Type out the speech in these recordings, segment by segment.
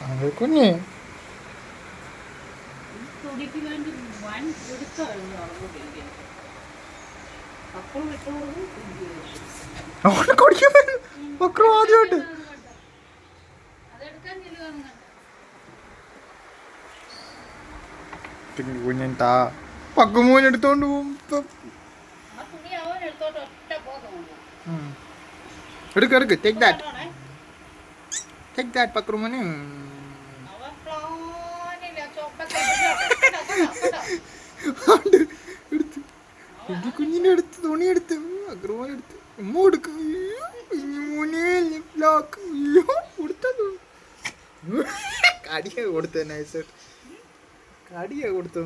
അത് കുഞ്ഞ് പക്രു ആദ്യമായിട്ട്. കുഞ്ഞൻ താ. പക്കുമോൻ എടുത്തോണ്ട് പോകും. എടുക്ക് എടുക്ക്. ടേക്ക് ദാറ്റ് ടേക്ക് ദാറ്റ് പക്രുമോന്. എടുത്ത്. കുഞ്ഞു കുഞ്ഞിനെ അടുത്ത് തുണി എടുത്ത് അഗ്രവാൻ എടുത്ത്. ഉമ്മ കൊടുക്കും. കടിയാ കൊടുത്ത നൈസായിട്ട് കടിയാ കൊടുത്തു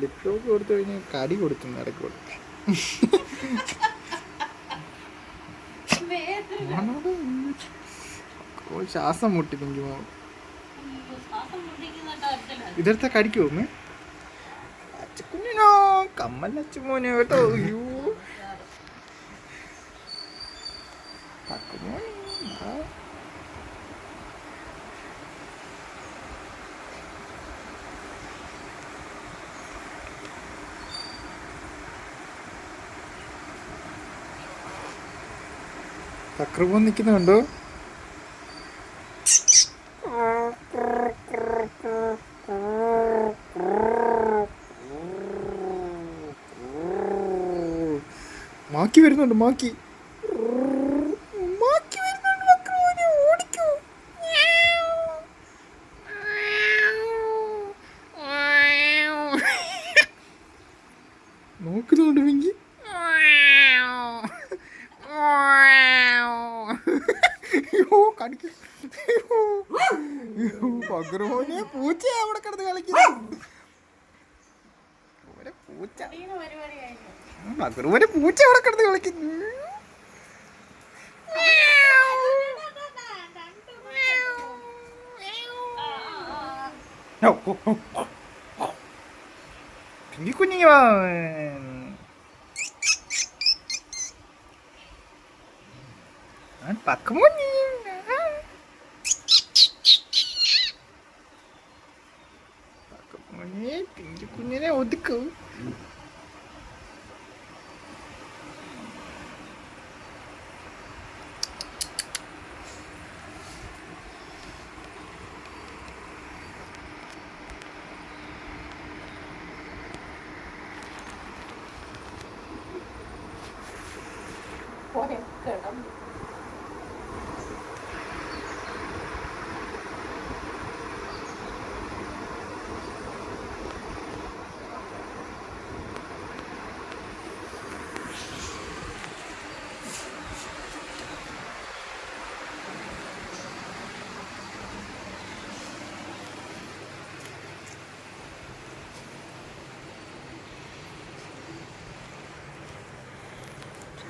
ലിപ് ലോക്ക് കൊടുത്തു കഴിഞ്ഞാൽ കടി കൊടുത്തു ഇടയ്ക്ക് കൊടുത്തു. ശ്വാസം മുട്ടി ഇതെടുത്താ കാര്യത്തിലാണ് ഇതെടുത്ത കടിക്കുമോ അമ്മേ മോനെ കേട്ടോ. അയ്യോ. പക്രമോൻ നിൽക്കുന്നുണ്ടോ? മാക്കി വരുന്നുണ്ട് മാക്കി. മാക്കി വരുന്നുണ്ട് പക്രമോനെ ഓടിക്കോ. നോക്കുന്നുണ്ട് കടിക്കും. പകർമോനെ പൂച്ച അവിടെ കിടന്ന് കളിക്കുന്നു പൂച്ച. പരിപാടി കഴിഞ്ഞു. പകർമോനെ പൂച്ച അവിടെ കിടന്ന് കളിക്കുന്നു പിങ്കി കുഞ്ഞിങ്ങ പക്കമോനി പക്കമോനെ പിഞ്ചു കുഞ്ഞിനെ ഒതുക്കൂ.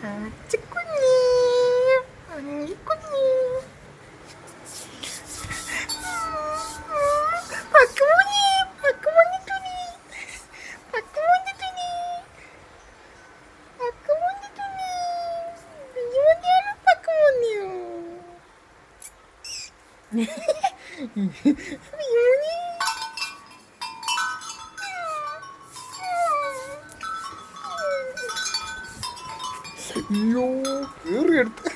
കുഞ്ഞി കുഞ്ഞി അയ്യോ കേറിയെടുത്ത്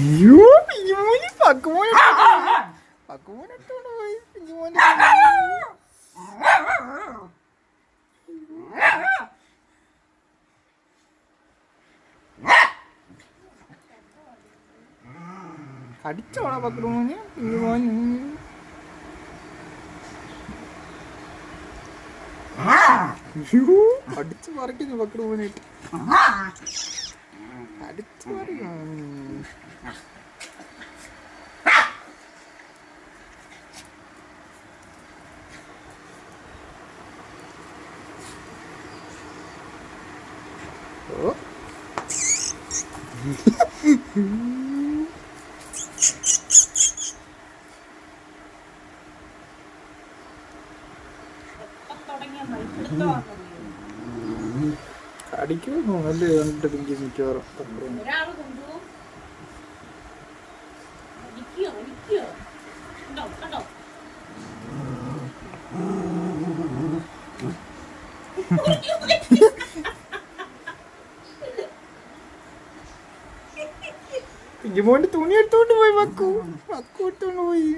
അയ്യോ പിഞ്ഞുമോനി പക്കുമോനെ. പക്കുമോനെ പോയി പിഞ്ഞുമോനെ കടിച്ചോടാ പക്കുമോനെ പിഞ്ഞുമോന് അടിച്ചു മറിക്കുന്നു പക്കുമോനായിട്ട് അടിച്ചു പറയും ഓ തുടങ്ങിയ കടിക്കുമോ നല്ല കണ്ടിട്ട് പിങ്കി മിക്കവാറും. പിങ്കിമോന്റെ തുണി എടുത്തോണ്ട് പോയി വക്കു. വക്കു എടുത്തോണ്ട് പോയി.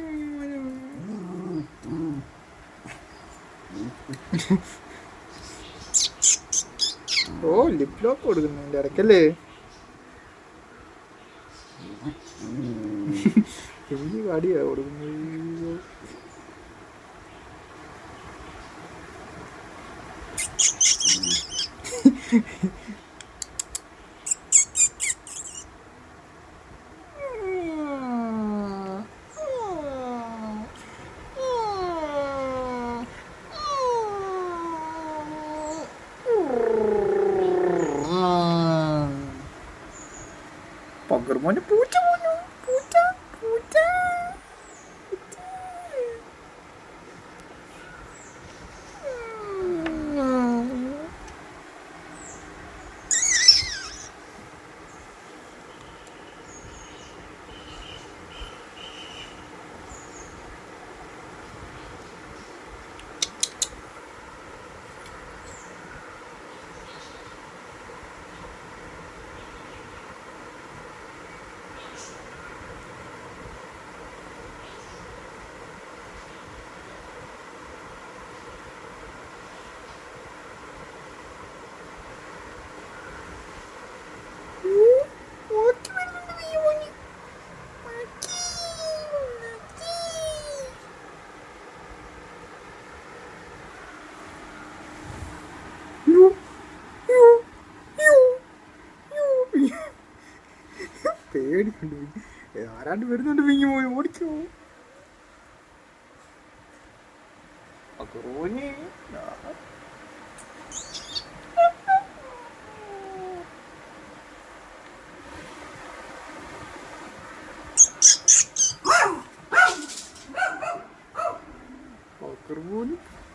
ഓ ലിപ് ലോക്ക് കൊടുക്കുന്നുണ്ട് ഇടയ്ക്കല്ലേ പിങ്കി കാടിയാ കൊടുക്കുന്നത്. പകർമോന് പൂച്ച പോന്നു പൂച്ച പൂച്ച പേടിക്കുണ്ട്. ആരാണ്ട് വരുന്നുണ്ട് പിങ്ങി പോയി ഓടിച്ചോ അക്രമോന്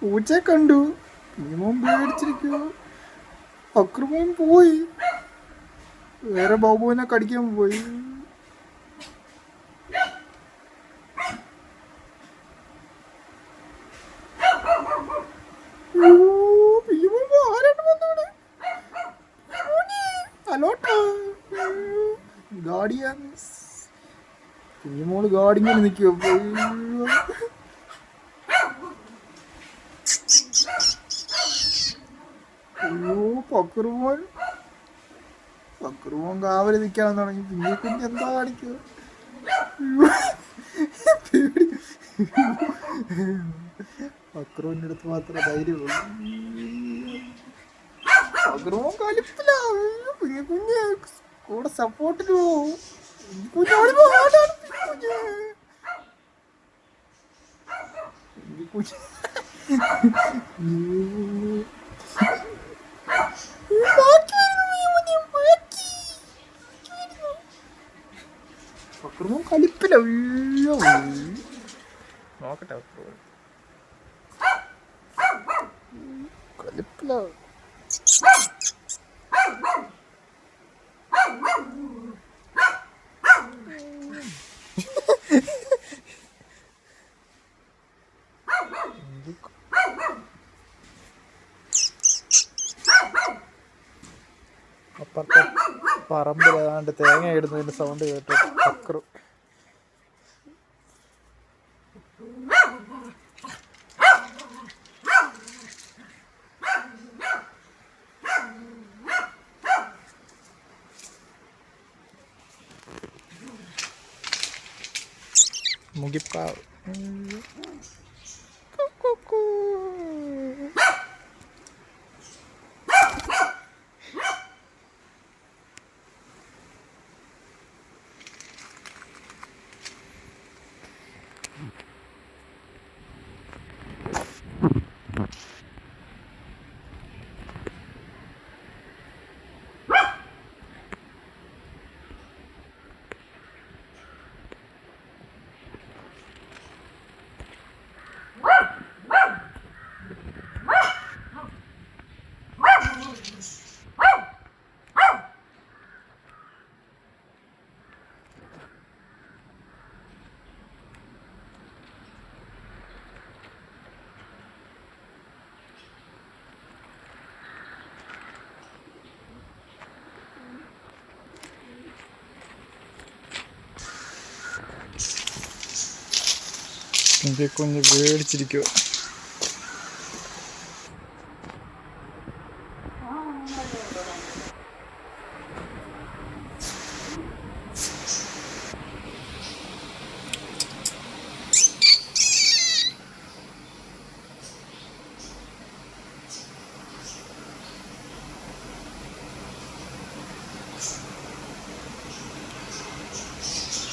പൂച്ചയെ കണ്ടു. മിനിമം പേടിച്ചിരിക്കോ അക്രമോൻ പോയി. വേറെ ബാബുവിനെ കടിക്കാൻ പോയി. ഗാർഡിയൻസ്. കുഞ്ഞുമോൾ ഗാർഡിങ്ങനെ നിൽക്കുക അയ്യോ പക്രുമോൻ കാവൽ നിൽക്കാൻ തുടങ്ങി പിന്നെ കുഞ്ഞ് എന്താ കാണിക്കുക പക്രുവിന്റെ അടുത്ത് മാത്രമേ ധൈര്യമുള്ളൂ. പക്രുമോൻ കലിപ്പില്ല. കുഞ്ഞു കുഞ്ഞ് കൂടെ സപ്പോർട്ടിന് പോവും കുഞ്ഞോടി പോകാനാണ് അക്രമം കലിപ്പില്ല അയ്യോ. നോക്കട്ടെ കലിപ്പില്ല പറമ്പിലാണ്ട് തേങ്ങ ഇടുന്നതിന്റെ സൗണ്ട് കേട്ടു Mungkip ka. പിങ്കി കുഞ്ഞ് പേടിച്ചിരിക്കുവോ